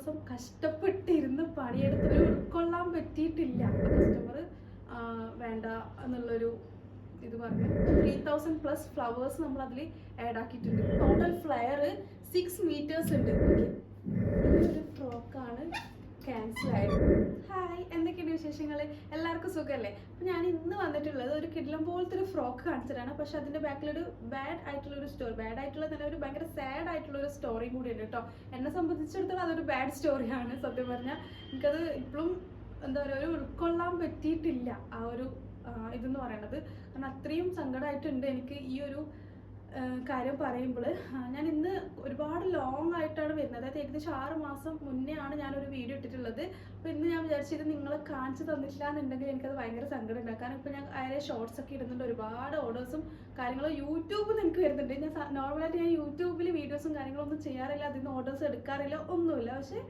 ദിവസം കഷ്ടപ്പെട്ടിരുന്ന് പണിയെടുത്ത് ഉൾക്കൊള്ളാൻ പറ്റിയിട്ടില്ല. കസ്റ്റമർ വേണ്ട എന്നുള്ളൊരു ഇത് പറഞ്ഞു. ത്രീ തൗസൻഡ് പ്ലസ് ഫ്ലവേഴ്സ് നമ്മൾ അതിൽ ആഡ് ആക്കിയിട്ടുണ്ട്. ടോട്ടൽ ഫ്ലയർ സിക്സ് മീറ്റേഴ്സ് ഉണ്ട്. ഒരു ഫ്രോക്കാണ് ക്യാൻസൽ ആയത് ഹായ് എന്തൊക്കെയുണ്ട് വിശേഷങ്ങൾ എല്ലാവർക്കും സുഖമല്ലേ അപ്പം ഞാൻ ഇന്ന് വന്നിട്ടുള്ളത് ഒരു കിഡ്ലം പോലത്തെ ഒരു ഫ്രോക്ക് കാണിച്ചിട്ടാണ് പക്ഷെ അതിന്റെ ബാക്കിലൊരു ബാഡ് ആയിട്ടുള്ള ഒരു സ്റ്റോറി ബാഡ് ആയിട്ടുള്ള തന്നെ ഒരു ഭയങ്കര സാഡ് ആയിട്ടുള്ള ഒരു സ്റ്റോറിയും കൂടി ഉണ്ട് കേട്ടോ എന്നെ സംബന്ധിച്ചിടത്തോളം അതൊരു ബാഡ് സ്റ്റോറിയാണ് സത്യം പറഞ്ഞാൽ എനിക്കത് ഇപ്പോഴും എന്താ പറയുക ഒരു ഉൾക്കൊള്ളാൻ പറ്റിയിട്ടില്ല ആ ഒരു ഇതെന്ന് പറയണത്. കാരണം അത്രയും സങ്കടമായിട്ടുണ്ട് എനിക്ക് ഈ ഒരു കാര്യം പറയുമ്പോൾ ഞാൻ ഇന്ന് ഒരുപാട് ലോങ് ആയിട്ടാണ് വരുന്നത്. അതായത് ഏകദേശം ആറ് മാസം മുന്നേ ആണ് ഞാനൊരു വീഡിയോ ഇട്ടിട്ടുള്ളത്. അപ്പോൾ ഇന്ന് ഞാൻ വിചാരിച്ചത് നിങ്ങളെ കാണിച്ചു തന്നിട്ടില്ല എന്നുണ്ടെങ്കിൽ എനിക്കത് ഭയങ്കര സങ്കടം ഉണ്ടാകും കാരണം ഇപ്പോൾ ഞാൻ അതിലെ ഷോർട്സ് ഒക്കെ ഇടുന്നുണ്ട്. ഒരുപാട് ഓർഡേഴ്സും കാര്യങ്ങളും യൂട്യൂബിൽ നിങ്ങൾക്ക് വരുന്നുണ്ട്. ഞാൻ നോർമലായിട്ട് ഞാൻ യൂട്യൂബിൽ വീഡിയോസും കാര്യങ്ങളും ഒന്നും ചെയ്യാറില്ല. അതിൽ നിന്ന് ഓർഡേഴ്സ് എടുക്കാറില്ല. ഒന്നുമില്ല. പക്ഷേ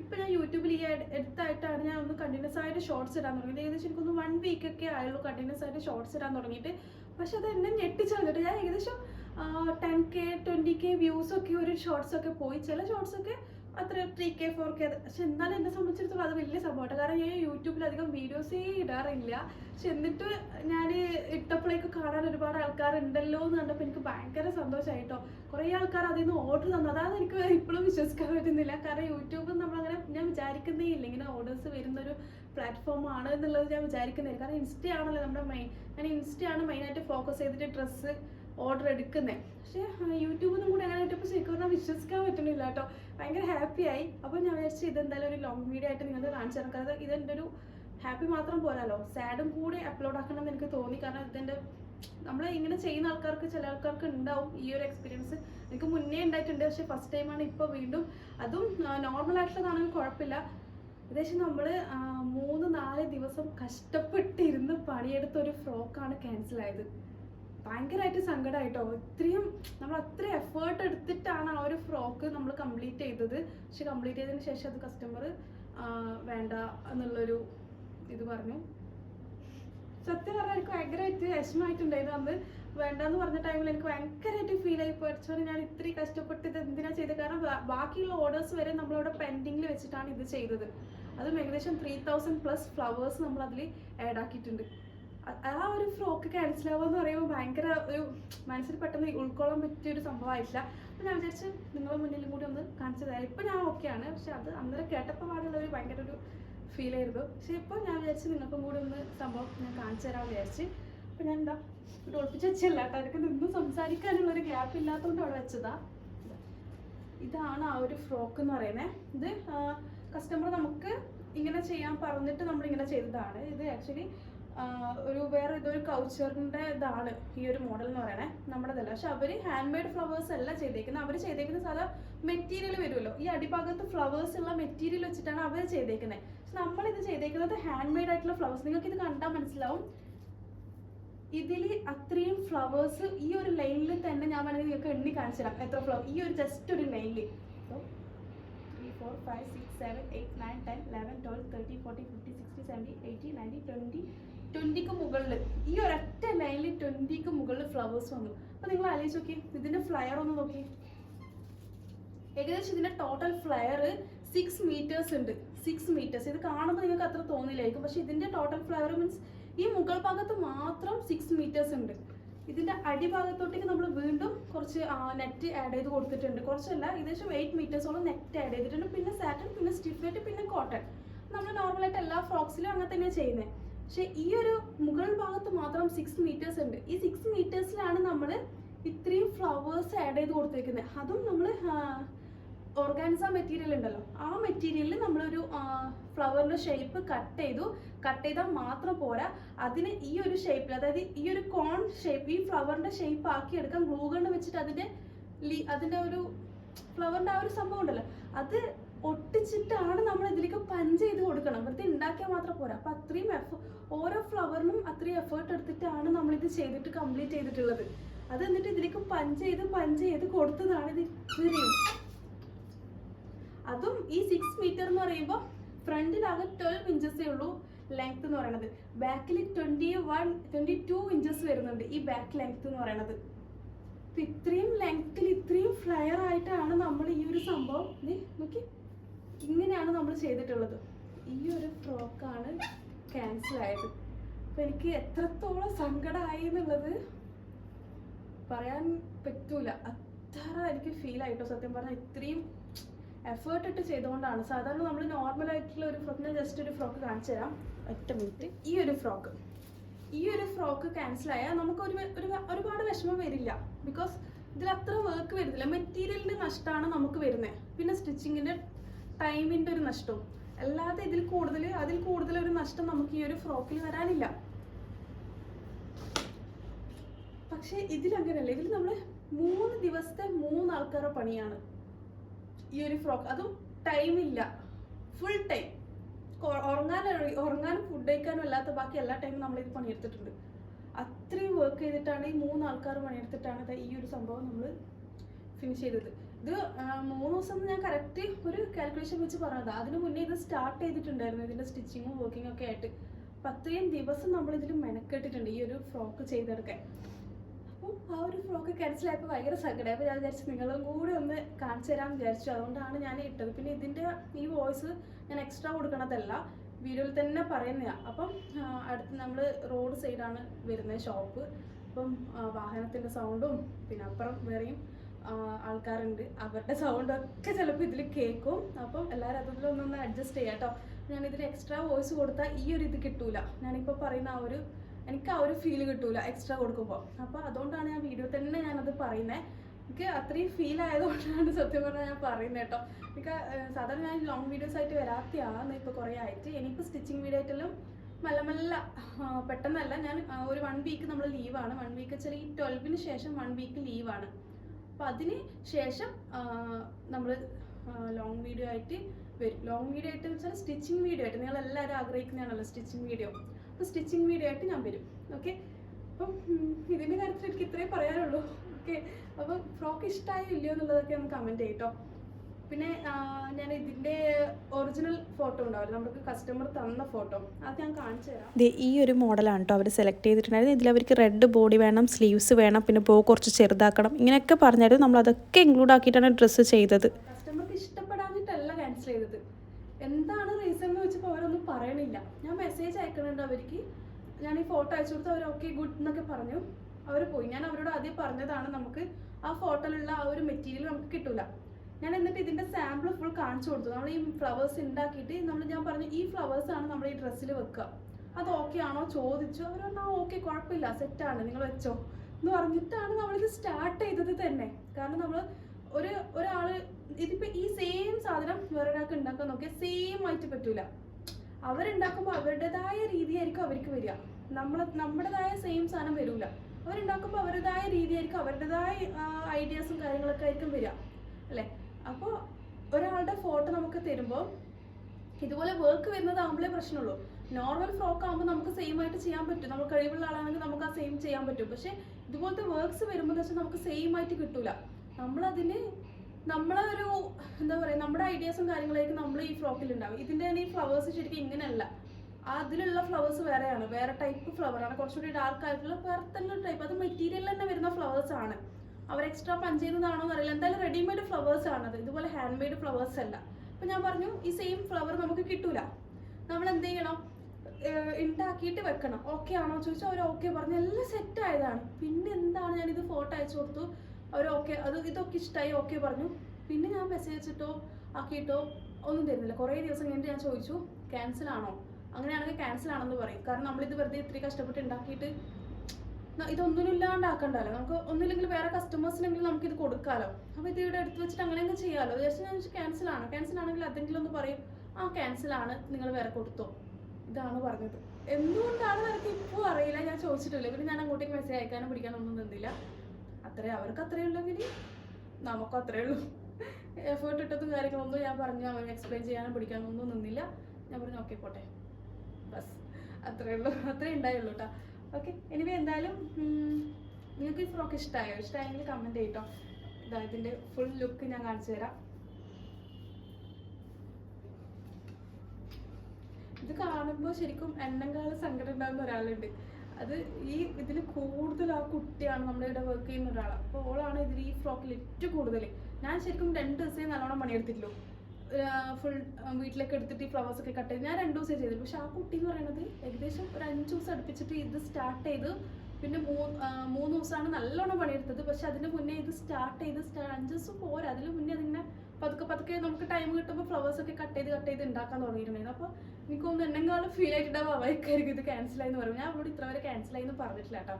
ഇപ്പം ഞാൻ യൂട്യൂബിൽ ഈ എടുത്തായിട്ടാണ് ഞാൻ ഒന്ന് കണ്ടിന്യൂസ് ആയിട്ട് ഷോർട്സ് ഇടാൻ തുടങ്ങിയത്. ഏകദേശം എനിക്കൊന്ന് വൺ വീക്ക് ഒക്കെ ആയുള്ളൂ കണ്ടിന്യൂസ് ആയിട്ട് ഷോർട്സ് ഇടാൻ തുടങ്ങിയിട്ട്. പക്ഷെ അത് എന്നെ ഞെട്ടിച്ചു വന്നിട്ട് ഞാൻ ഏകദേശം ten K twenty K views ഒക്കെ ഒരു ഷോർട്സ് ഒക്കെ പോയി. ചില ഷോർട്സ് ഒക്കെ അത്ര ത്രീ കെ ഫോർ കെ പക്ഷെ എന്നാലും എന്നെ സംബന്ധിച്ചിടത്തോളം അത് വലിയ സംഭവമാണ് കാരണം ഞാൻ യൂട്യൂബിൽ അധികം വീഡിയോസേ ഇടാറില്ല. പക്ഷെ എന്നിട്ട് ഞാൻ ഇട്ടപ്പോഴേക്ക് കാണാൻ ഒരുപാട് ആൾക്കാരുണ്ടല്ലോ എന്ന് കണ്ടപ്പോൾ എനിക്ക് ഭയങ്കര സന്തോഷമായിട്ടോ കുറേ ആൾക്കാർ അതിൽ നിന്ന് ഓർഡർ തന്നു. അതാണ് എനിക്ക് ഇപ്പോഴും വിശ്വസിക്കാൻ പറ്റുന്നില്ല. കാരണം യൂട്യൂബ് നമ്മളങ്ങനെ ഞാൻ വിചാരിക്കുന്നേ ഇല്ല. ഇങ്ങനെ ഓർഡേഴ്സ് വരുന്നൊരു പ്ലാറ്റ്ഫോം ആണ് എന്നുള്ളത് ഞാൻ വിചാരിക്കുന്നില്ല കാരണം ഇൻസ്റ്റയാണല്ലോ നമ്മുടെ മെയിൻ ഞാൻ ഇൻസ്റ്റയാണ് മെയിനായിട്ട് ഫോക്കസ് ചെയ്തിട്ട് ഡ്രസ്സ് ഓർഡർ എടുക്കുന്നത് പക്ഷേ ഒന്നും കൂടി അങ്ങനെ കിട്ടിയപ്പോൾ ശരിക്കും പറഞ്ഞാൽ വിശ്വസിക്കാൻ പറ്റുന്നില്ല കേട്ടോ. ഭയങ്കര ഹാപ്പി ആയി. അപ്പോൾ ഞാൻ വിചാരിച്ചു ഇതെന്തായാലും ഒരു ലോങ് വീഡിയോ ആയിട്ട് നിങ്ങൾക്ക് കാണിച്ചു തരാം. കാരണം ഇതെന്റെ ഒരു ഹാപ്പി മാത്രം പോരാലോ. സാഡും കൂടി അപ്ലോഡ് ആക്കണം എന്ന് എനിക്ക് തോന്നി. കാരണം ഇതിന്റെ നമ്മൾ ഇങ്ങനെ ചെയ്യുന്ന ആൾക്കാർക്ക് ചില ആൾക്കാർക്ക് ഉണ്ടാവും ഈ ഒരു എക്സ്പീരിയൻസ് എനിക്ക് മുന്നേ ഉണ്ടായിട്ടുണ്ട്. പക്ഷേ ഫസ്റ്റ് ടൈമാണ് ഇപ്പോൾ വീണ്ടും. അതും നോർമൽ ആയിട്ടുള്ളതാണെങ്കിൽ കുഴപ്പമില്ല. ഏകദേശം നമ്മൾ മൂന്ന് നാല് ദിവസം കഷ്ടപ്പെട്ടിരുന്ന് പണിയെടുത്ത ഒരു ഫ്രോക്കാണ് ക്യാൻസൽ ആയത്. ഭയങ്കരമായിട്ട് സങ്കടമായിട്ടോ ഇത്രയും നമ്മൾ അത്ര എഫേർട്ട് എടുത്തിട്ടാണ് ആ ഒരു ഫ്രോക്ക് നമ്മൾ കംപ്ലീറ്റ് ചെയ്തത്. പക്ഷെ കംപ്ലീറ്റ് ചെയ്തതിന് ശേഷം അത് കസ്റ്റമർ വേണ്ട എന്നുള്ളൊരു ഇത് പറഞ്ഞു. സത്യം പറഞ്ഞാൽ എനിക്ക് ഭയങ്കരമായിട്ട് വിഷമമായിട്ടുണ്ടായിരുന്നു. അന്ന് വേണ്ടെന്ന് പറഞ്ഞ ടൈമിൽ എനിക്ക് ഭയങ്കരമായിട്ട് ഫീൽ ആയി പഠിച്ചോണ്ട് ഞാൻ ഇത്രയും കഷ്ടപ്പെട്ട് ഇത് എന്തിനാ ചെയ്തത്? കാരണം ബാക്കിയുള്ള ഓർഡേഴ്സ് വരെ നമ്മളവിടെ പെൻഡിങ്ങിൽ വെച്ചിട്ടാണ് ഇത് ചെയ്തത്. അതും ഏകദേശം ത്രീ തൗസൻഡ് പ്ലസ് ഫ്ലവേഴ്സ് നമ്മൾ അതിൽ ആഡ് ആക്കിയിട്ടുണ്ട്. ആ ഒരു ഫ്രോക്ക് ക്യാൻസൽ എന്ന് പറയുമ്പോൾ ഭയങ്കര ഒരു മനസ്സിൽ പെട്ടെന്ന് ഉൾക്കൊള്ളാൻ പറ്റിയ ഒരു സംഭവമായിട്ടില്ല അപ്പോൾ ഞാൻ വിചാരിച്ചു നിങ്ങളുടെ മുന്നിലും കൂടി ഒന്ന് കാണിച്ചു തരാം. ഇപ്പൊ ഞാൻ ഓക്കെയാണ് പക്ഷെ അത് അന്നേരം കേട്ടപ്പോൾ പാടുള്ള ഒരു ഭയങ്കര ഒരു ഫീൽ ആയിരുന്നു. പക്ഷെ ഇപ്പൊ ഞാൻ വിചാരിച്ചു നിങ്ങൾക്കും കൂടി ഒന്ന് സംഭവം ഞാൻ കാണിച്ചു തരാമെന്ന് വിചാരിച്ച്. അപ്പോൾ ഞാൻ എന്താ ഒരു ഒളിപ്പിച്ച് വെച്ചല്ല കേട്ടോ. എനിക്ക് നിന്ന് സംസാരിക്കാനുള്ള ഒരു ഗ്യാപ്പ് ഇല്ലാത്തതുകൊണ്ട് അവിടെ വെച്ചതാ. ഇതാണ് ആ ഒരു ഫ്രോക്ക് എന്ന് പറയുന്നത് ഇത് കസ്റ്റമർ നമുക്ക് ഇങ്ങനെ ചെയ്യാൻ പറഞ്ഞിട്ട് നമ്മൾ ഇങ്ങനെ ചെയ്തതാണ്. ഇത് ആക്ച്വലി ഒരു വേറെ ഇതൊരു കൗച്ചറിന്റെ ഇതാണ് ഈ ഒരു മോഡൽ എന്ന് പറയണേ. നമ്മുടെതല്ല. പക്ഷെ അവർ ഹാൻഡ് മെയ്ഡ് ഫ്ലവേഴ്സ് അല്ല ചെയ്തേക്കുന്നത് അവർ ചെയ്തേക്കുന്ന സാധാ മെറ്റീരിയൽ വരുമല്ലോ ഈ അടിഭാഗത്ത് ഫ്ലവേഴ്സ് ഉള്ള മെറ്റീരിയൽ വെച്ചിട്ടാണ് അവർ ചെയ്തേക്കുന്നത് പക്ഷെ നമ്മളിത് ചെയ്തേക്കുന്നത് ഹാൻഡ് മെയ്ഡ് ആയിട്ടുള്ള ഫ്ലവേഴ്സ് നിങ്ങൾക്ക് ഇത് കണ്ടാൽ മനസ്സിലാവും. ഇതിൽ അത്രയും ഫ്ലവേഴ്സ് ഈ ഒരു ലൈനിൽ തന്നെ ഞാൻ വേണമെങ്കിൽ നിങ്ങൾക്ക് എണ്ണി കാണിച്ചു തരാം. എത്ര ഫ്ലവർ ഈ ഒരു ജസ്റ്റ് ഒരു ലൈനിൽ four five six seven eight nine ten eleven twelve thirty forty fifty sixty seventy eighty ninety twenty ട്വന്റിക്ക് മുകളിൽ ഈ ഒരൊറ്റ ലൈനിൽ ട്വന്റിക്ക് മുകളിൽ ഫ്ലവേഴ്സ് വന്നു. അപ്പോൾ നിങ്ങൾ ആലോചിച്ച് നോക്കി ഇതിന്റെ ഫ്ലയർ ഒന്ന് നോക്കി ഏകദേശം ഇതിന്റെ ടോട്ടൽ ഫ്ലയർ സിക്സ് മീറ്റേഴ്സ് ഉണ്ട്. സിക്സ് മീറ്റേഴ്സ് ഇത് കാണുമ്പോൾ നിങ്ങൾക്ക് അത്ര തോന്നില്ലായിരിക്കും. പക്ഷെ ഇതിന്റെ ടോട്ടൽ ഫ്ലയർ മീൻസ് ഈ മുകൾ ഭാഗത്ത് മാത്രം സിക്സ് മീറ്റേഴ്സ് ഉണ്ട്. ഇതിന്റെ അടിഭാഗത്തോട്ടേക്ക് നമ്മൾ വീണ്ടും കുറച്ച് നെറ്റ് ആഡ് ചെയ്ത് കൊടുത്തിട്ടുണ്ട്. കുറച്ചല്ല ഏകദേശം എയ്റ്റ് മീറ്റേഴ്സോളം നെറ്റ് ആഡ് ചെയ്തിട്ടുണ്ട്. പിന്നെ സാറ്റൻ പിന്നെ സ്റ്റിഫ്നെറ്റ് പിന്നെ കോട്ടൺ നമ്മൾ നോർമലായിട്ട് എല്ലാ ഫ്രോക്സിലും അങ്ങനെ തന്നെയാണ് ചെയ്യുന്നത് പക്ഷെ ഈ ഒരു മുകൾ ഭാഗത്ത് മാത്രം സിക്സ് മീറ്റേഴ്സ് ഉണ്ട്. ഈ സിക്സ് മീറ്റേഴ്സിലാണ് നമ്മൾ ഇത്രയും ഫ്ലവേഴ്സ് ആഡ് ചെയ്ത് കൊടുത്തേക്കുന്നത്. അതും നമ്മൾ ഓർഗാനിസ മെറ്റീരിയൽ ഉണ്ടല്ലോ. ആ മെറ്റീരിയലിൽ നമ്മളൊരു ഫ്ലവറിന്റെ ഷേപ്പ് കട്ട് ചെയ്തു. കട്ട് ചെയ്താൽ മാത്രം പോരാ. അതിന് ഈ ഒരു ഷേപ്പിൽ അതായത് ഈ ഒരു കോൺ ഷേപ്പ് ഈ ഫ്ലവറിന്റെ ഷേപ്പ് ആക്കി എടുക്കാൻ ഗ്ലൂ വെച്ചിട്ട് അതിന്റെ ലീ- അതിന്റെ ഒരു ഫ്ലവറിന്റെ ആ ഒരു സംഭവം ഉണ്ടല്ലോ. അത് ഒട്ടിച്ചിട്ടാണ് നമ്മൾ ഇതിലേക്ക് പഞ്ച് ചെയ്ത് കൊടുക്കണം. വെറുതെ ഉണ്ടാക്കിയാൽ മാത്രം പോരാ. അപ്പൊ അത്രയും ഓരോ ഫ്ലവറിനും അത്രയും എഫേർട്ട് എടുത്തിട്ടാണ് നമ്മൾ ഇത് ചെയ്തിട്ട് കംപ്ലീറ്റ് ചെയ്തിട്ടുള്ളത്. അത് എന്നിട്ട് ഇതിലേക്ക് പഞ്ച് ചെയ്ത് പഞ്ച് ചെയ്ത് കൊടുത്തതാണ് ഇത് ഇത്രയും. അതും ഈ സിക്സ് മീറ്റർ എന്ന് പറയുമ്പോൾ ഫ്രണ്ടിലാകെ ട്വൽവ് ഇഞ്ചസേ ഉള്ളൂ ലെങ്ത് എന്ന് പറയുന്നത് ബാക്കിൽ twenty one twenty two inches വരുന്നുണ്ട് ഈ ബാക്ക് ലെങ്ത് എന്ന് പറയുന്നത് ഇത്രയും ലെങ്ത്തിൽ ഇത്രയും ഫ്ലയർ ആയിട്ടാണ് നമ്മൾ ഈ ഒരു സംഭവം. ദേ നോക്കി നമ്മൾ ചെയ്തിട്ടുള്ളത്. ഈ ഒരു ഫ്രോക്കാണ് ക്യാൻസൽ ആയത്. അപ്പം എനിക്ക് എത്രത്തോളം സങ്കടമായി എന്നുള്ളത് പറയാൻ പറ്റൂല. അത്ര എനിക്ക് ഫീൽ ആയിട്ടോ സത്യം പറഞ്ഞാൽ ഇത്രയും എഫേർട്ട് ഇട്ട് ചെയ്തുകൊണ്ടാണ്. സാധാരണ നമ്മൾ നോർമൽ ആയിട്ടുള്ള ഒരു ഫ്രോക്ക് ഞാൻ ജസ്റ്റ് ഒരു ഫ്രോക്ക് കാണിച്ചു തരാം. ഒറ്റ മിനിറ്റ് ഈ ഒരു ഫ്രോക്ക് ഈ ഒരു ഫ്രോക്ക് ക്യാൻസൽ ആയാൽ നമുക്ക് ഒരു ഒരുപാട് വിഷമം വരില്ല. ബിക്കോസ് ഇതിൽ അത്ര വർക്ക് വരുന്നില്ല മെറ്റീരിയലിന്റെ നഷ്ടമാണ് നമുക്ക് വരുന്നത് പിന്നെ സ്റ്റിച്ചിങ്ങിന്റെ ടൈമിന്റെ ഒരു നഷ്ടവും. അല്ലാതെ ഇതിൽ കൂടുതൽ അതിൽ കൂടുതൽ ഒരു നഷ്ടം നമുക്ക് ഈ ഒരു ഫ്രോക്കിൽ വരാനില്ല. പക്ഷേ ഇതിലങ്ങനെയല്ല ഇതിൽ നമ്മൾ മൂന്ന് ദിവസത്തെ മൂന്ന് ആൾക്കാരുടെ പണിയാണ് ഈ ഒരു ഫ്രോക്ക്. അതും ടൈമില്ല ഫുൾ ടൈം ഉറങ്ങാൻ ഉറങ്ങാനും ഫുഡ് കഴിക്കാനും അല്ലാത്ത ബാക്കി എല്ലാ ടൈമും നമ്മൾ ഇത് പണിയെടുത്തിട്ടുണ്ട്. അത്രയും വർക്ക് ചെയ്തിട്ടാണ് ഈ മൂന്ന് ആൾക്കാർ പണിയെടുത്തിട്ടാണ് ഈ ഒരു സംഭവം നമ്മൾ ഫിനിഷ് ചെയ്തത്. ഇത് മൂന്ന് ദിവസം ഞാൻ കറക്റ്റ് ഒരു കാൽക്കുലേഷൻ വെച്ച് പറഞ്ഞതാണ് അതിന് മുന്നേ ഇത് സ്റ്റാർട്ട് ചെയ്തിട്ടുണ്ടായിരുന്നു ഇതിന്റെ സ്റ്റിച്ചിങ്ങും വർക്കിങ്ങും ഒക്കെ ആയിട്ട്. പത്രയും ദിവസം നമ്മൾ ഇതിൽ മെനക്കെട്ടിട്ടുണ്ട് ഈ ഒരു ഫ്രോക്ക് ചെയ്തെടുക്കാൻ. അപ്പം ആ ഒരു ഫ്രോക്ക് ക്യാൻസൽ ആയപ്പോൾ ഭയങ്കര സങ്കടമായി അപ്പോൾ ഞാൻ വിചാരിച്ചു നിങ്ങളും കൂടി ഒന്ന് കാണിച്ചു തരാമെന്ന് വിചാരിച്ചു. അതുകൊണ്ടാണ് ഞാൻ ഇട്ടത്. പിന്നെ ഇതിന്റെ ഈ വോയിസ് ഞാൻ എക്സ്ട്രാ കൊടുക്കണതല്ല വീഡിയോയിൽ തന്നെ പറയുന്നതാണ് അപ്പം അടുത്ത് നമ്മൾ റോഡ് സൈഡാണ് വരുന്നത് ഷോപ്പ് അപ്പം വാഹനത്തിന്റെ സൗണ്ടും പിന്നെ അപ്പുറം വേറെയും ആൾക്കാരുണ്ട്. അവരുടെ സൗണ്ടൊക്കെ ചിലപ്പോൾ ഇതിൽ കേൾക്കും അപ്പം എല്ലാവരും അതിലൊന്നൊന്ന് അഡ്ജസ്റ്റ് ചെയ്യാം കേട്ടോ ഞാൻ ഇതിൽ എക്സ്ട്രാ വോയിസ് കൊടുത്താൽ ഈ ഒരു ഇത് കിട്ടൂല. ഞാനിപ്പോൾ പറയുന്ന ആ ഒരു എനിക്ക് ആ ഒരു ഫീൽ കിട്ടൂല എക്സ്ട്രാ കൊടുക്കുമ്പോൾ അപ്പോൾ അതുകൊണ്ടാണ് ഞാൻ വീഡിയോ തന്നെ ഞാനത് പറയുന്നത് എനിക്ക് അത്രയും ഫീൽ ആയതുകൊണ്ടാണ് സത്യം പറഞ്ഞാൽ ഞാൻ പറയുന്നത് കേട്ടോ എനിക്ക് സാധാരണ ഞാൻ ലോങ് വീഡിയോസ് ആയിട്ട് വരാത്തയാണ് ഇപ്പോൾ കുറേ ആയിട്ട്. ഇനിയിപ്പോൾ സ്റ്റിച്ചിങ് വീഡിയോ ആയിട്ടെല്ലാം മല്ല മെല്ലെ പെട്ടെന്നല്ല. ഞാൻ ഒരു വൺ വീക്ക് നമ്മൾ ലീവാണ് വൺ വീക്ക് വെച്ചാൽ ഈ ട്വൽവിന് ശേഷം വൺ വീക്ക് ലീവാണ് അപ്പോൾ അതിന് ശേഷം നമ്മൾ ലോങ് വീഡിയോ ആയിട്ട് വരും. ലോങ് വീഡിയോ ആയിട്ട് വെച്ചാൽ സ്റ്റിച്ചിങ് വീഡിയോ ആയിട്ട്. നിങ്ങൾ എല്ലാവരും ആഗ്രഹിക്കുന്നതാണല്ലോ സ്റ്റിച്ചിങ് വീഡിയോ അപ്പോൾ സ്റ്റിച്ചിങ് വീഡിയോ ആയിട്ട് ഞാൻ വരും. ഓക്കെ അപ്പം ഇതിന്റെ കാര്യത്തിൽ എനിക്ക് ഇത്രേ പറയാനുള്ളൂ. ഓക്കെ അപ്പം ഫ്രോക്ക് ഇഷ്ടമായോ ഇല്ലയോ എന്നുള്ളതൊക്കെ ഒന്ന് കമന്റ് ചെയ്യട്ടോ പിന്നെ ഞാൻ ഇതിന്റെ ഒറിജിനൽ ഫോട്ടോ ഉണ്ടാവില്ല? നമുക്ക് കസ്റ്റമർ തന്ന ഫോട്ടോ അത് ഞാൻ കാണിച്ചു തരാം. ഈ ഒരു മോഡലാണ് കേട്ടോ അവർ സെലക്ട് ചെയ്തിട്ടുണ്ടായിരുന്നു ഇതിൽ അവർക്ക് റെഡ് ബോഡി വേണം സ്ലീവ്സ് വേണം പിന്നെ ബോ കുറച്ച് ചെറുതാക്കണം. ഇങ്ങനെയൊക്കെ പറഞ്ഞായിരുന്നു. നമ്മൾ അതൊക്കെ ഇൻക്ലൂഡ് ആക്കിയിട്ടാണ് ഡ്രസ്സ് ചെയ്തത്. കസ്റ്റമർക്ക് ഇഷ്ടപ്പെടാഞ്ഞിട്ടല്ല ക്യാൻസൽ ചെയ്തത്. എന്താണ് റീസൺ എന്ന് വെച്ചപ്പോൾ അവരൊന്നും പറയണില്ല. ഞാൻ മെസ്സേജ് അയക്കുന്നുണ്ട് അവർക്ക്. ഞാൻ ഈ ഫോട്ടോ അയച്ചു കൊടുത്ത് അവർ ഓക്കെ ഗുഡ് എന്നൊക്കെ പറഞ്ഞു. അവർ പോയി. ഞാൻ അവരോട് ആദ്യം പറഞ്ഞതാണ് നമുക്ക് ആ ഫോട്ടോയിലുള്ള ആ ഒരു മെറ്റീരിയൽ നമുക്ക് കിട്ടൂല. ഞാൻ എന്നിട്ട് ഇതിന്റെ സാമ്പിൾ ഫുൾ കാണിച്ചു കൊടുത്തു. നമ്മൾ ഈ ഫ്ലവേഴ്സ് ഉണ്ടാക്കിയിട്ട് നമ്മൾ ഞാൻ പറഞ്ഞു ഈ ഫ്ലവേഴ്സ് ആണ് നമ്മൾ ഈ ഡ്രസ്സിൽ വെക്കുക അത് ഓക്കെ ആണോ? ചോദിച്ചു. അവർ പറഞ്ഞു ആ ഓക്കെ കുഴപ്പമില്ല. സെറ്റാണ് നിങ്ങൾ വെച്ചോ. എന്ന് പറഞ്ഞിട്ടാണ് നമ്മളിത് സ്റ്റാർട്ട് ചെയ്തത് തന്നെ. കാരണം നമ്മൾ ഒരു ഒരാൾ ഇതിപ്പോ ഈ സെയിം സാധനം വേറൊരാൾക്ക് ഉണ്ടാക്കാൻ നോക്കിയാൽ സെയിം ആയിട്ട് പറ്റൂല. അവരുണ്ടാക്കുമ്പോൾ അവരുടേതായ രീതിയായിരിക്കും അവർക്ക് വരിക. നമ്മൾ നമ്മുടേതായ സെയിം സാധനം വരൂല. അവരുണ്ടാക്കുമ്പോൾ അവരുടേതായ രീതിയായിരിക്കും അവരുടേതായ ഐഡിയാസും കാര്യങ്ങളൊക്കെ ആയിരിക്കും വരിക. അല്ലേ? അപ്പോൾ ഒരാളുടെ ഫോട്ടോ നമുക്ക് തരുമ്പോൾ ഇതുപോലെ വർക്ക് വരുന്നതാകുമ്പോഴേ പ്രശ്നമുള്ളൂ. നോർമൽ ഫ്രോക്ക് ആകുമ്പോൾ നമുക്ക് സെയിം ആയിട്ട് ചെയ്യാൻ പറ്റും. നമ്മൾ കഴിവുള്ള ആളാണെങ്കിൽ നമുക്ക് ആ സെയിം ചെയ്യാൻ പറ്റും. പക്ഷെ ഇതുപോലത്തെ വർക്ക്സ് വരുമ്പോൾ വെച്ചാൽ നമുക്ക് സെയിം ആയിട്ട് കിട്ടൂല. നമ്മളതിന് നമ്മളെ ഒരു എന്താ പറയുക നമ്മുടെ ഐഡിയാസും കാര്യങ്ങളായിരിക്കും നമ്മൾ ഈ ഫ്രോക്കിൽ ഉണ്ടാവും ഇതിന്റെ തന്നെ ഈ ഫ്ലവേഴ്സ് ശരിക്കും ഇങ്ങനെയല്ല. അതിലുള്ള ഫ്ലവേഴ്സ് വേറെയാണ്. വേറെ ടൈപ്പ് ഫ്ലവർ ആണ്. കുറച്ചുകൂടി ഡാർക്ക് ആയിട്ടുള്ള വേറെ തന്നെ ടൈപ്പ് അത് മെറ്റീരിയൽ തന്നെ വരുന്ന ഫ്ലവേഴ്സ് ആണ്. അവർ എക്സ്ട്രാ പഞ്ച് ചെയ്യുന്നതാണോ എന്നറിയില്ല. എന്തായാലും റെഡിമെയ്ഡ് ഫ്ലവേഴ്സ് ആണത്. ഇതുപോലെ ഹാൻഡ് മെയ്ഡ് ഫ്ലവേഴ്സ് അല്ല. അപ്പൊ ഞാൻ പറഞ്ഞു ഈ സെയിം ഫ്ലവർ നമുക്ക് കിട്ടൂല. നമ്മൾ എന്ത് ചെയ്യണം? ഉണ്ടാക്കിയിട്ട് വെക്കണം. ഓക്കെ ആണോ? ചോദിച്ചാൽ അവർ ഓക്കെ പറഞ്ഞു. എല്ലാം സെറ്റ് ആയതാണ്. പിന്നെ എന്താണ് ഞാൻ ഇത് ഫോട്ടോ അയച്ചു കൊടുത്തു? അവർ ഓക്കെ അത് ഇതൊക്കെ ഇഷ്ടമായി ഓക്കെ പറഞ്ഞു. പിന്നെ ഞാൻ മെസ്സേജ് ഇട്ടോ ആക്കിയിട്ടോ ഒന്നും തരുന്നില്ല. കുറേ ദിവസം കഴിഞ്ഞിട്ട് ഞാൻ ചോദിച്ചു ക്യാൻസൽ ആണോ? അങ്ങനെയാണെങ്കിൽ ക്യാൻസൽ ആണെന്ന് പറയും. കാരണം നമ്മളിത് വെറുതെ ഇത്രയും കഷ്ടപ്പെട്ട് ഉണ്ടാക്കിയിട്ട് ഇതൊന്നും ഇല്ലാണ്ടാക്കണ്ടല്ലോ നമുക്ക് ഒന്നുമില്ലെങ്കിൽ വേറെ കസ്റ്റമേഴ്സിനെങ്കിലും നമുക്ക് ഇത് കൊടുക്കാലോ. അപ്പോൾ ഇത് ഇവിടെ എടുത്ത് വെച്ചിട്ട് അങ്ങനെയൊക്കെ ചെയ്യാമല്ലോ വിചാരിച്ചു ഞാൻ ക്യാൻസൽ ആണ്. ക്യാൻസൽ ആണെങ്കിൽ അതെങ്കിലും ഒന്ന് പറയും ആ ക്യാൻസൽ ആണ്. നിങ്ങൾ വേറെ കൊടുത്തോ. ഇതാണ് പറഞ്ഞത്. എന്തുകൊണ്ടാണ് എനിക്ക് ഇപ്പോൾ അറിയില്ല? ഞാൻ ചോദിച്ചിട്ടില്ല. പിന്നെ ഞാൻ അങ്ങോട്ടേക്ക് മെസ്സേജ് അയക്കാനും പിടിക്കാനും ഒന്നും നിന്നില്ല അത്രേ അവർക്ക് അത്രേ ഉള്ളെങ്കിൽ നമുക്കും അത്രേ ഉള്ളൂ. എഫേർട്ട് ഇട്ടതും കാര്യങ്ങളൊന്നും ഞാൻ പറഞ്ഞു അവൻ എക്സ്പ്ലെയിൻ ചെയ്യാനും പിടിക്കാനും ഒന്നും നിന്നില്ല. ഞാൻ പറഞ്ഞു ഓക്കെ പോട്ടെ. ബസ്. അത്രേ ഉള്ളൂ. അത്രേ ഉണ്ടായുള്ളൂ കേട്ടോ ഓക്കെ എനിവേ എന്തായാലും നിങ്ങൾക്ക് ഈ ഫ്രോക്ക് ഇഷ്ടമായോ ഇഷ്ടമായെങ്കിൽ കമന്റ് ചെയ്യട്ടോ ഇതാ ഇതിന്റെ ഫുൾ ലുക്ക് ഞാൻ കാണിച്ചു ഇത് കാണുമ്പോൾ ശരിക്കും എന്നെങ്കാളും സങ്കടം ഉണ്ടാകുന്ന ഒരാളുണ്ട്. അത് ഈ ഇതിൽ കൂടുതൽ ആ കുട്ടിയാണ് നമ്മുടെ ഇവിടെ വർക്ക് ചെയ്യുന്ന ഒരാൾ അപ്പോൾ ഓളാണ് ഇതിൽ ഈ ഫ്രോക്കിൽ ഏറ്റവും കൂടുതൽ ഞാൻ ശരിക്കും രണ്ട് ദിവസമേ നല്ലോണം പണിയെടുത്തിട്ടുള്ളൂ. ഫുൾ വീട്ടിലേക്ക് എടുത്തിട്ട് ഈ ഫ്ലവേഴ്സ് ഒക്കെ കട്ട് ചെയ്ത് ഞാൻ രണ്ട് ദിവസം ചെയ്തത് പക്ഷെ ആ കുട്ടി എന്ന് പറയുന്നത് ഏകദേശം ഒരു അഞ്ച് ദിവസം അടുപ്പിച്ചിട്ട് ഇത് സ്റ്റാർട്ട് ചെയ്ത് പിന്നെ മൂന്ന് മൂന്ന് ദിവസമാണ് നല്ലോണം പണിയെടുത്തത്. പക്ഷെ അതിന് മുന്നേ ഇത് സ്റ്റാർട്ട് ചെയ്ത് അഞ്ച് ദിവസം പോരാ. അതിന് മുന്നേ അതിങ്ങനെ പതുക്കെ പതുക്കെ നമുക്ക് ടൈം കിട്ടുമ്പോൾ ഫ്ലവേഴ്സ് ഒക്കെ കട്ട് ചെയ്ത് കട്ട് ചെയ്ത് ഉണ്ടാക്കാൻ തുടങ്ങിയിട്ടുണ്ടായിരുന്നു. അപ്പോൾ എനിക്ക് തോന്നുന്നു എന്നെങ്കാളും ഫീൽ ആയിട്ടുണ്ടാവും അവർക്കായിരിക്കും ഇത് ക്യാൻസൽ എന്ന് പറയും ഞാൻ അവളോട് ഇത്ര വരെ ക്യാൻസൽ എന്ന് പറഞ്ഞിട്ടില്ല കേട്ടോ.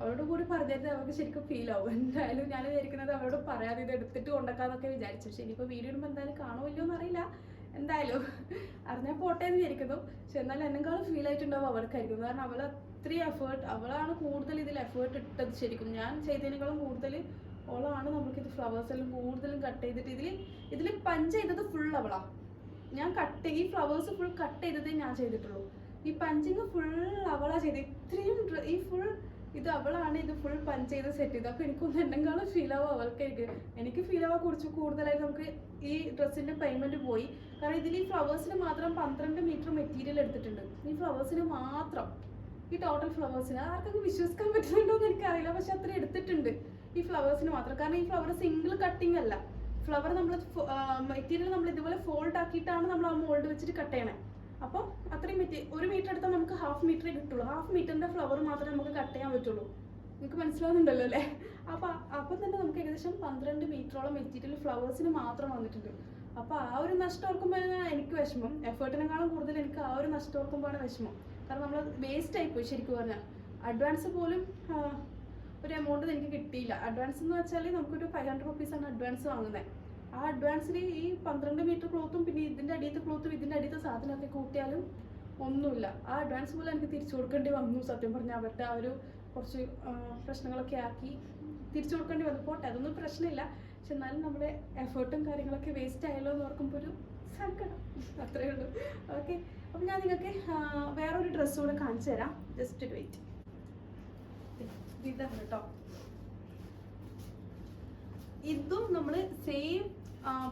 അവളോട് കൂടി പറഞ്ഞത് അവർക്ക് ശരിക്കും ഫീൽ ആവും. എന്തായാലും ഞാൻ വിചാരിക്കുന്നത് അവരോട് പറയാതെ ഇത് എടുത്തിട്ട് കൊണ്ടക്കാന്നൊക്കെ വിചാരിച്ചു. പക്ഷെ ഇനിയിപ്പോൾ വീഡിയോ ഇടുമ്പോൾ എന്തായാലും കാണുമല്ലോ എന്നറിയില്ല. എന്തായാലും അറിഞ്ഞാൽ പോട്ടെ എന്ന് വിചാരിക്കുന്നു. പക്ഷെ എന്നാലും എന്നെക്കാളും ഫീൽ ആയിട്ടുണ്ടാവും അവർക്കായിരിക്കും. കാരണം അവൾ അത്രയും എഫേർട്ട് അവളാണ് കൂടുതൽ ഇതിൽ എഫേർട്ട് ഇട്ടത് ശരിക്കും. ഞാൻ ചെയ്തതിനേക്കാളും കൂടുതൽ ഓളാണ് നമുക്കിത് ഫ്ലവേഴ്സ് എല്ലാം കൂടുതലും കട്ട് ചെയ്തിട്ട് ഇതിൽ ഇതിൽ പഞ്ച് ചെയ്തത് ഫുൾ അവളാ. ഞാൻ കട്ട് ഈ ഫ്ലവേഴ്സ് ഫുൾ കട്ട് ചെയ്തതേ ഞാൻ ചെയ്തിട്ടുള്ളൂ. ഈ പഞ്ചിങ് ഫുൾ അവളാ ചെയ്ത് ഇത്രയും ഈ ഫുൾ ഇത് അവളാണ് ഇത് ഫുൾ പഞ്ച് ചെയ്ത് സെറ്റ് ചെയ്തത് അപ്പോൾ എനിക്കൊന്നും എന്നെക്കാളും ഫീൽ ആവും അവൾക്കായിരിക്കും എനിക്ക് ആവാൻ കുറച്ച് കൂടുതലായിട്ട് നമുക്ക് ഈ ഡ്രസ്സിന്റെ പേയ്മെന്റ് പോയി. കാരണം ഇതിൽ ഈ ഫ്ലവേഴ്സിന് മാത്രം പന്ത്രണ്ട് മീറ്റർ മെറ്റീരിയൽ എടുത്തിട്ടുണ്ട്. ഈ ഫ്ലവേഴ്സിന് മാത്രം. ഈ ടോട്ടൽ ഫ്ലവേഴ്സിന് ആർക്കൊക്കെ വിശ്വസിക്കാൻ പറ്റുന്നുണ്ടോ എന്ന് എനിക്കറിയില്ല. പക്ഷെ അത്ര എടുത്തിട്ടുണ്ട്. ഈ ഫ്ലവേഴ്സിന് മാത്രം. കാരണം ഈ ഫ്ലവർ സിംഗിൾ കട്ടിംഗ് അല്ല. ഫ്ലവർ നമ്മൾ മെറ്റീരിയൽ നമ്മൾ ഇതുപോലെ ഫോൾഡ് ആക്കിയിട്ടാണ് നമ്മൾ ആ മോൾഡ് വെച്ചിട്ട് കട്ട് ചെയ്യണേ. അപ്പം അത്രയും മെറ്റീരിയൽ ഒരു മീറ്റർ എടുത്താൽ നമുക്ക് ഹാഫ് മീറ്ററേ കിട്ടുള്ളൂ. ഹാഫ് മീറ്ററിന്റെ ഫ്ലവർ മാത്രമേ നമുക്ക് കട്ട് ചെയ്യാൻ പറ്റുള്ളൂ. നിങ്ങൾക്ക് മനസ്സിലാവുന്നുണ്ടല്ലോ അല്ലേ? അപ്പോൾ അപ്പം തന്നെ നമുക്ക് ഏകദേശം പന്ത്രണ്ട് മീറ്ററോളം മെറ്റീരിയൽ ഫ്ലവേഴ്സിന് മാത്രം വന്നിട്ടുണ്ട്. അപ്പോൾ ആ ഒരു നഷ്ടം ഓർക്കുമ്പോഴാണ് എനിക്ക് വിഷമം. എഫേർട്ടിനെക്കാളും കൂടുതൽ എനിക്ക് ആ ഒരു നഷ്ടം ഓർക്കുമ്പോഴാണ് വിഷമം. കാരണം നമ്മൾ വേസ്റ്റ് ആയിപ്പോയി ശരിക്കും പറഞ്ഞാൽ. അഡ്വാൻസ് പോലും ഒരു എമൗണ്ട് എനിക്ക് കിട്ടിയില്ല. അഡ്വാൻസ് എന്ന് വെച്ചാൽ നമുക്കൊരു ഫൈവ് ഹൺഡ്രഡ് റുപ്പീസാണ് അഡ്വാൻസ് വാങ്ങുന്നത് ആ അഡ്വാൻസിൽ ഈ പന്ത്രണ്ട് മീറ്റർ ക്ലോത്തും പിന്നെ ഇതിന്റെ അടിയത്തെ ക്ലോത്തും ഇതിന്റെ അടിയത്തെ സാധനമൊക്കെ കൂട്ടിയാലും ഒന്നുമില്ല. ആ അഡ്വാൻസ് പോലും എനിക്ക് തിരിച്ചു കൊടുക്കേണ്ടി വന്നു സത്യം പറഞ്ഞാൽ അവരുടെ ആ ഒരു കുറച്ച് പ്രശ്നങ്ങളൊക്കെ ആക്കി തിരിച്ചു കൊടുക്കേണ്ടി വന്നു. പോട്ടെ അതൊന്നും പ്രശ്നമില്ല. പക്ഷെ എന്നാലും നമ്മുടെ എഫേർട്ടും കാര്യങ്ങളൊക്കെ വേസ്റ്റ് ആയല്ലോ എന്ന് ഓർക്കുമ്പോൾ ഒരു സങ്കടം. അത്രേ ഉള്ളൂ. ഓക്കെ അപ്പം ഞാൻ നിങ്ങൾക്ക് വേറൊരു ഡ്രസ്സ് കൂടെ കാണിച്ചു തരാം. ജസ്റ്റ് വെയിറ്റ് ഇതാണ് കേട്ടോ ഇതും നമ്മൾ സെയിം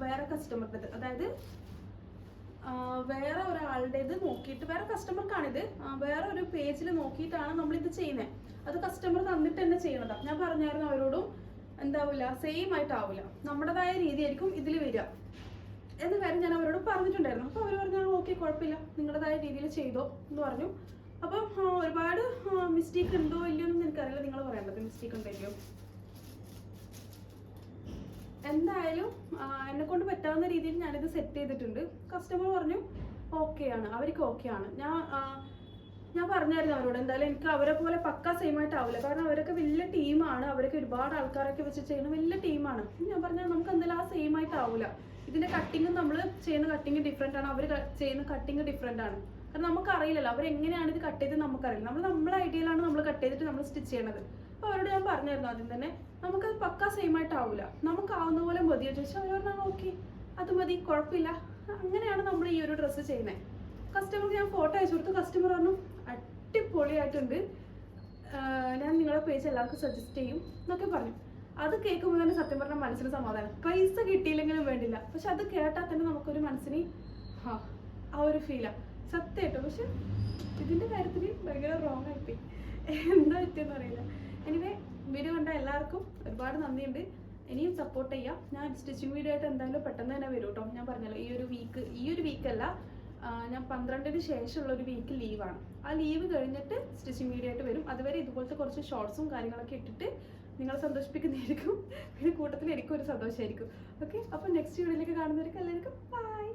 വേറെ കസ്റ്റമറുടേത് അതായത് വേറെ ഒരാളുടേത് നോക്കിയിട്ട് വേറെ കസ്റ്റമർക്കാണിത് വേറെ ഒരു പേജിൽ നോക്കിയിട്ടാണ് നമ്മൾ ഇത് ചെയ്യുന്നത് അത് കസ്റ്റമർ തന്നിട്ട് തന്നെ ചെയ്യണതാണ് ഞാൻ പറഞ്ഞായിരുന്നു അവരോടും എന്താവില്ല സെയിം ആയിട്ടാവില്ല നമ്മുടേതായ രീതിയായിരിക്കും ഇതിൽ വരിക. എന്ന് കാര്യം ഞാൻ അവരോട് പറഞ്ഞിട്ടുണ്ടായിരുന്നു. അപ്പോൾ അവർ പറഞ്ഞു ഓക്കെ കുഴപ്പമില്ല. നിങ്ങളുടേതായ രീതിയിൽ ചെയ്തോ എന്ന് പറഞ്ഞു. അപ്പം ഒരുപാട് മിസ്റ്റേക്ക് ഉണ്ടോ ഇല്ലയോ എന്ന് എനിക്കറിയില്ല നിങ്ങൾ പറയേണ്ടത് മിസ്റ്റേക്ക് ഉണ്ടോ ഇല്ലയോ? എന്തായാലും എന്നെ കൊണ്ട് പറ്റാവുന്ന രീതിയിൽ ഞാനിത് സെറ്റ് ചെയ്തിട്ടുണ്ട്. കസ്റ്റമർ പറഞ്ഞു ഓക്കെ ആണ്. അവർക്ക് ഓക്കെ ആണ്. ഞാൻ ഞാൻ പറഞ്ഞായിരുന്നു അവരോട് എന്തായാലും എനിക്ക് അവരെ പോലെ പക്ക സെയിം ആയിട്ടാവില്ല കാരണം അവരൊക്കെ വലിയ ടീമാണ് അവരൊക്കെ ഒരുപാട് ആൾക്കാരൊക്കെ വെച്ച് ചെയ്യുന്ന വലിയ ടീമാണ് ഞാൻ പറഞ്ഞാൽ നമുക്ക് എന്തായാലും ആ സെയിം ആയിട്ടാവില്ല ഇതിന്റെ കട്ടിങ്ങും നമ്മൾ ചെയ്യുന്ന കട്ടിങ് ഡിഫറെന്റ് ആണ്. അവർ ചെയ്യുന്ന കട്ടിങ് ഡിഫറെന്റ് ആണ്. കാരണം നമുക്കറിയില്ലല്ലോ അവരെങ്ങനെയാണ് ഇത് കട്ട് ചെയ്ത് നമുക്കറിയില്ല. നമ്മൾ നമ്മളെ ഐഡിയയിലാണ് നമ്മൾ കട്ട് ചെയ്തിട്ട് നമ്മൾ സ്റ്റിച്ച് ചെയ്യണത്. അപ്പോൾ അവരോട് ഞാൻ പറഞ്ഞായിരുന്നു ആദ്യം തന്നെ നമുക്കത് പക്ക സെയിം ആയിട്ടാവില്ല നമുക്കാവുന്ന പോലെ മതിയോ ചോദിച്ചാൽ അവർ പറഞ്ഞു ഓക്കെ അത് മതി കുഴപ്പമില്ല. അങ്ങനെയാണ് നമ്മൾ ഈ ഒരു ഡ്രസ്സ് ചെയ്യുന്നത് കസ്റ്റമർക്ക് ഞാൻ ഫോട്ടോ അയച്ചു കൊടുത്തു. കസ്റ്റമർ പറഞ്ഞു അടിപൊളിയായിട്ടുണ്ട്. ഞാൻ നിങ്ങളെ പേജ് എല്ലാവർക്കും സജസ്റ്റ് ചെയ്യും എന്നൊക്കെ പറഞ്ഞു. അത് കേൾക്കുമ്പോൾ തന്നെ സത്യം പറഞ്ഞാൽ മനസ്സിന് സമാധാനം. പൈസ കിട്ടിയില്ലെങ്കിലും വേണ്ടില്ല. പക്ഷെ അത് കേട്ടാൽ തന്നെ നമുക്കൊരു മനസ്സിന് ഹാ ആ ഒരു ഫീലാണ് സത്യമായിട്ടോ. പക്ഷെ ഇതിന്റെ കാര്യത്തിൽ ഭയങ്കര റോങ് ആയിപ്പോയി എന്താ പറ്റിയെന്ന് അറിയില്ല. എനിവേ വീഡിയോ കണ്ട എല്ലാവർക്കും ഒരുപാട് നന്ദിയുണ്ട്. ഇനിയും സപ്പോർട്ട് ചെയ്യാം. ഞാൻ സ്റ്റിച്ചിങ് വീഡിയോ ആയിട്ട് എന്തായാലും പെട്ടെന്ന് തന്നെ വരും കേട്ടോ ഞാൻ പറഞ്ഞല്ലോ ഈ ഒരു വീക്ക് ഈ ഒരു വീക്കല്ല ഞാൻ പന്ത്രണ്ടിന് ശേഷമുള്ള ഒരു വീക്ക് ലീവാണ് ആ ലീവ് കഴിഞ്ഞിട്ട് സ്റ്റിച്ചിങ് വീഡിയോ ആയിട്ട് വരും. അതുവരെ ഇതുപോലത്തെ കുറച്ച് ഷോർട്സും കാര്യങ്ങളൊക്കെ ഇട്ടിട്ട് നിങ്ങളെ സന്തോഷിപ്പിക്കുന്നതായിരിക്കും. പിന്നെ കൂട്ടത്തിൽ എനിക്കും ഒരു സന്തോഷമായിരിക്കും. ഓക്കെ അപ്പോൾ നെക്സ്റ്റ് വീഡിയോയിലേക്ക് കാണുന്നവർക്ക് എല്ലാവർക്കും ബൈ